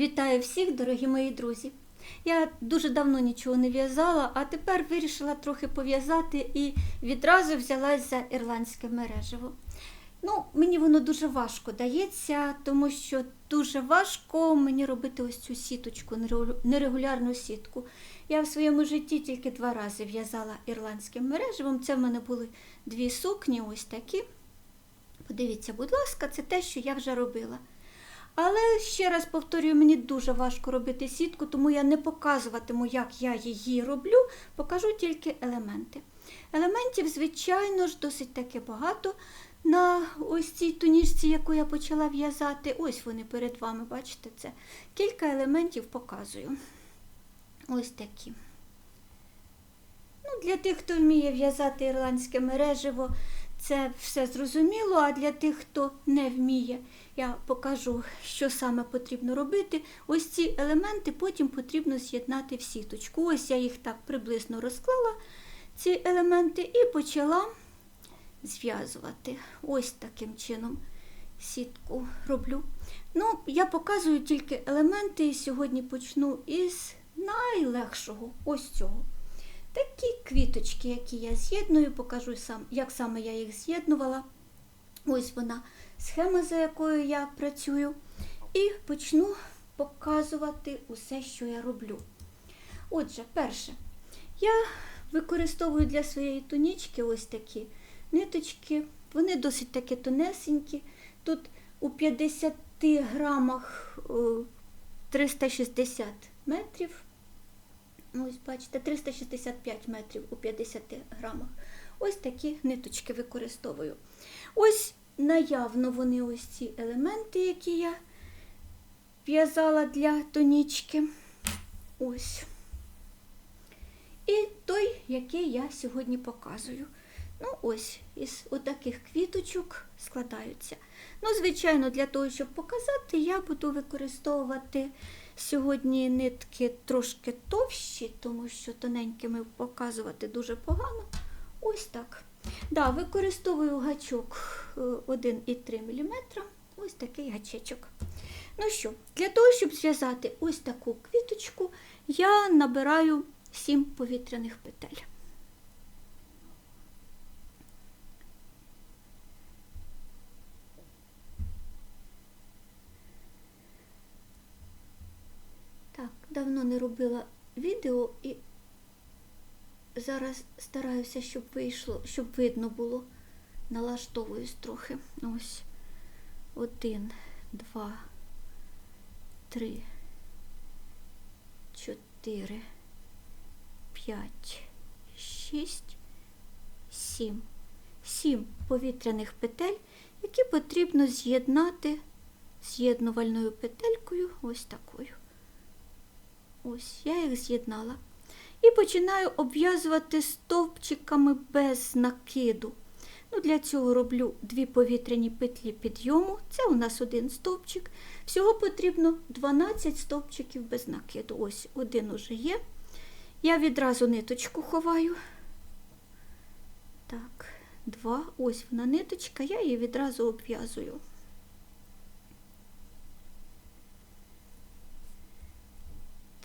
Вітаю всіх, дорогі мої друзі! Я дуже давно нічого не в'язала, а тепер вирішила трохи пов'язати і відразу взялась за ірландське мережево. Ну, мені воно дуже важко дається, тому що дуже важко мені робити ось цю сіточку, нерегулярну сітку. Я в своєму житті тільки два рази в'язала ірландським мережевом. Це в мене були дві сукні, ось такі. Подивіться, будь ласка, це те, що я вже робила. Але ще раз повторюю, мені дуже важко робити сітку, тому я не показуватиму, як я її роблю, покажу тільки елементи. Елементів, звичайно ж, досить таки багато на ось цій туніжці, яку я почала в'язати. Ось вони перед вами, бачите це. Кілька елементів показую. Ось такі. Ну, для тих, хто вміє в'язати ірландське мережево, це все зрозуміло, а для тих, хто не вміє, я покажу, що саме потрібно робити. Ось ці елементи потім потрібно з'єднати в сіточку. Ось я їх так приблизно розклала, ці елементи, і почала зв'язувати. Ось таким чином сітку роблю. Ну, я показую тільки елементи, і сьогодні почну із найлегшого ось цього. Такі квіточки, які я з'єдную, покажу сам, як саме я їх з'єднувала. Ось вона схема, за якою я працюю. І почну показувати усе, що я роблю. Отже, перше, я використовую для своєї тунічки ось такі ниточки. Вони досить таки тонесенькі. Тут у 50 грамах е, 360 метрів. Ось, бачите, 365 метрів у 50 грамах. Ось такі ниточки використовую. Ось наявно вони ось ці елементи, які я в'язала для тонічки. Ось. І той, який я сьогодні показую. Ну, ось, із отаких квіточок складаються. Ну, звичайно, для того, щоб показати, я буду використовувати сьогодні нитки трошки товщі, тому що тоненькими показувати дуже погано. Ось так. Да, використовую гачок е, 1,3 мм. Ось такий гачечок. Ну що, для того, щоб зв'язати ось таку квіточку, я набираю 7 повітряних петель. Так, давно не робила відео і зараз стараюся, щоб вийшло, щоб видно було. Налаштовуюсь трохи. Ось. Один, два, три, чотири, п'ять, шість, сім. Сім повітряних петель, які потрібно з'єднати з'єднувальною петелькою ось такою. Ось, я їх з'єднала. І починаю обв'язувати стовпчиками без накиду. Ну, Для цього роблю дві повітряні петлі підйому. Це у нас один стовпчик. Всього потрібно 12 стовпчиків без накиду. Ось один уже є. Я відразу ниточку ховаю. Так, два. Ось вона ниточка, я її відразу обв'язую.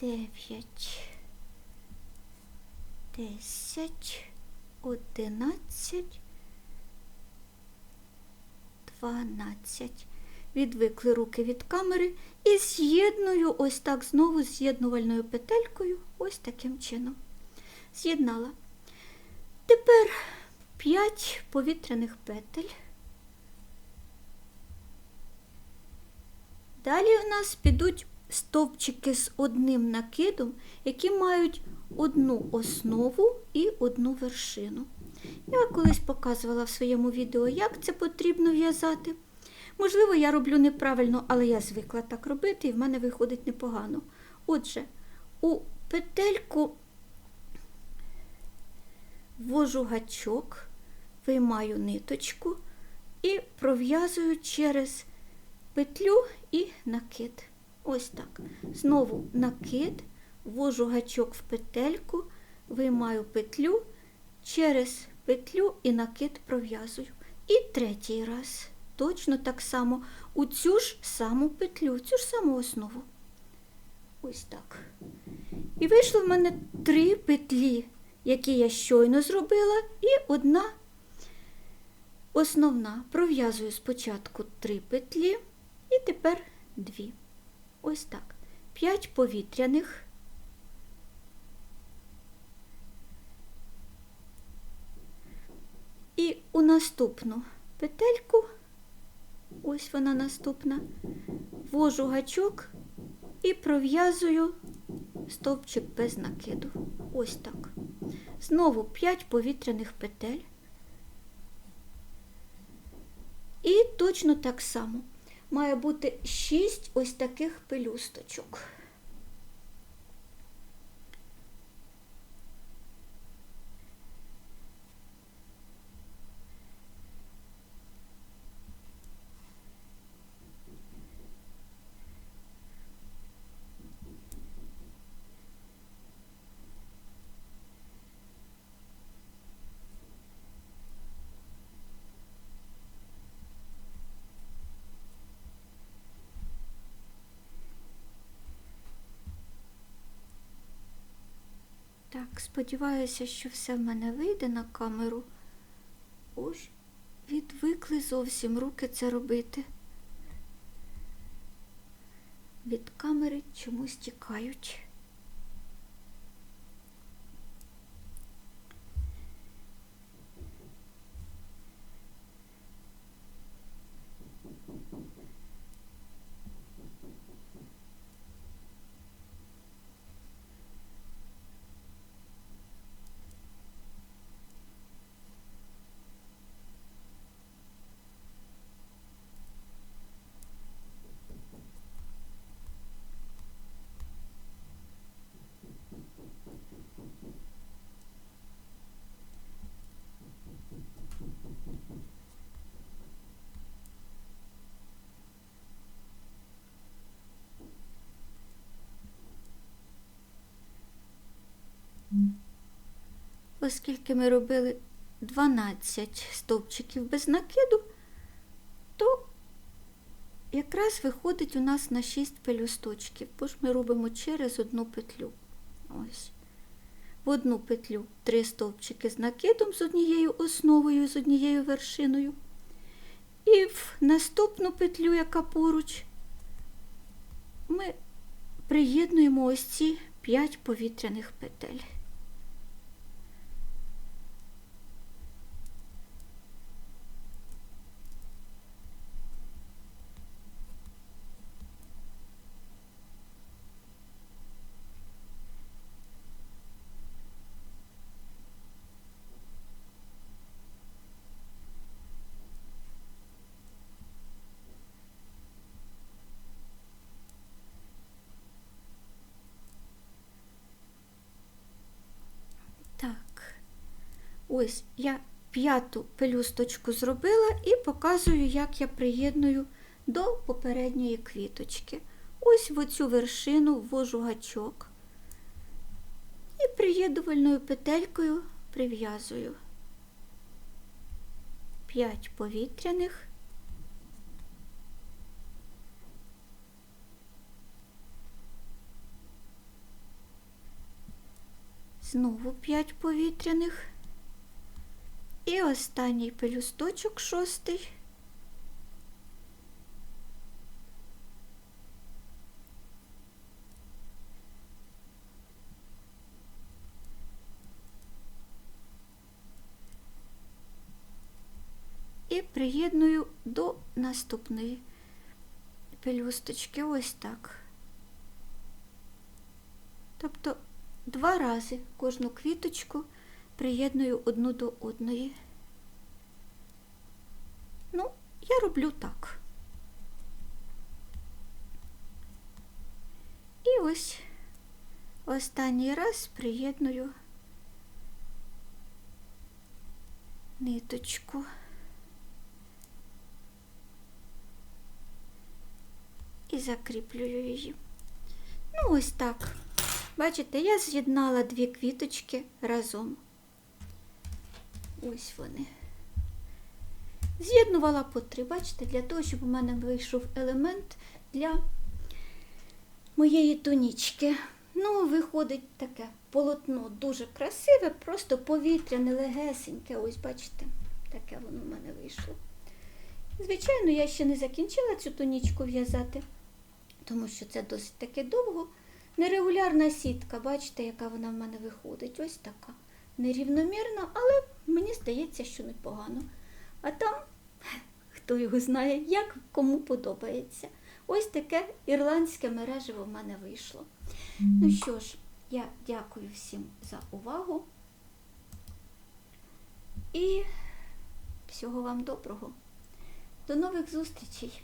Дев'ять, десять, одинадцять, дванадцять. Відвикли руки від камери і з'єдную ось так знову з'єднувальною петелькою, ось таким чином. З'єднала. Тепер 5 повітряних петель. Далі у нас підуть стовпчики з одним накидом, які мають одну основу і одну вершину. Я колись показувала в своєму відео, як це потрібно в'язати. Можливо, я роблю неправильно, але я звикла так робити, і в мене виходить непогано. Отже, у петельку ввожу гачок, виймаю ниточку і пров'язую через петлю і накид. Ось так. Знову накид, ввожу гачок в петельку, виймаю петлю, через петлю і накид пров'язую. І третій раз. Точно так само у цю ж саму петлю, цю ж саму основу. Ось так. І вийшло в мене три петлі, які я щойно зробила, і одна основна. Пров'язую спочатку три петлі і тепер дві. Ось так. П'ять повітряних. І у наступну петельку, ось вона наступна, ввожу гачок і пров'язую стовпчик без накиду. Ось так. Знову 5 повітряних петель. І точно так само має бути 6 ось таких пелюсточок. Так, сподіваюся, що все в мене вийде на камеру. Ось відвикли зовсім руки це робити. Від камери чомусь тікають. Оскільки ми робили 12 стовпчиків без накиду, то якраз виходить у нас на 6 пелюсточків, бо ж ми робимо через одну петлю. Ось. В одну петлю 3 стовпчики з накидом з однією основою, з однією вершиною. І в наступну петлю, яка поруч, ми приєднуємо ось ці 5 повітряних петель. Так, ось я п'яту пелюсточку зробила і показую, як я приєдную до попередньої квіточки. Ось в оцю вершину ввожу гачок і приєднувальною петелькою прив'язую 5 повітряних. Знову 5 повітряних. І останній пелюсточок шостий. І приєдную до наступної пелюсточки ось так. Тобто Два рази кожну квіточку приєдную одну до одної. Ну, я роблю так. І ось останній раз приєдную ниточку. І закріплюю її. Ну, ось так. Бачите, я з'єднала дві квіточки разом. Ось вони. З'єднувала по три, бачите, для того, щоб у мене вийшов елемент для моєї тонічки. Ну, виходить таке полотно дуже красиве, просто повітряне, легесеньке. Ось, бачите, таке воно в мене вийшло. Звичайно, я ще не закінчила цю тонічку в'язати, тому що це досить таки довго. Нерегулярна сітка, бачите, яка вона в мене виходить. Ось така. Нерівномірна, але мені здається, що непогано. А там, хто його знає, як кому подобається. Ось таке ірландське мережево в мене вийшло. Ну що ж, я дякую всім за увагу і всього вам доброго. До нових зустрічей!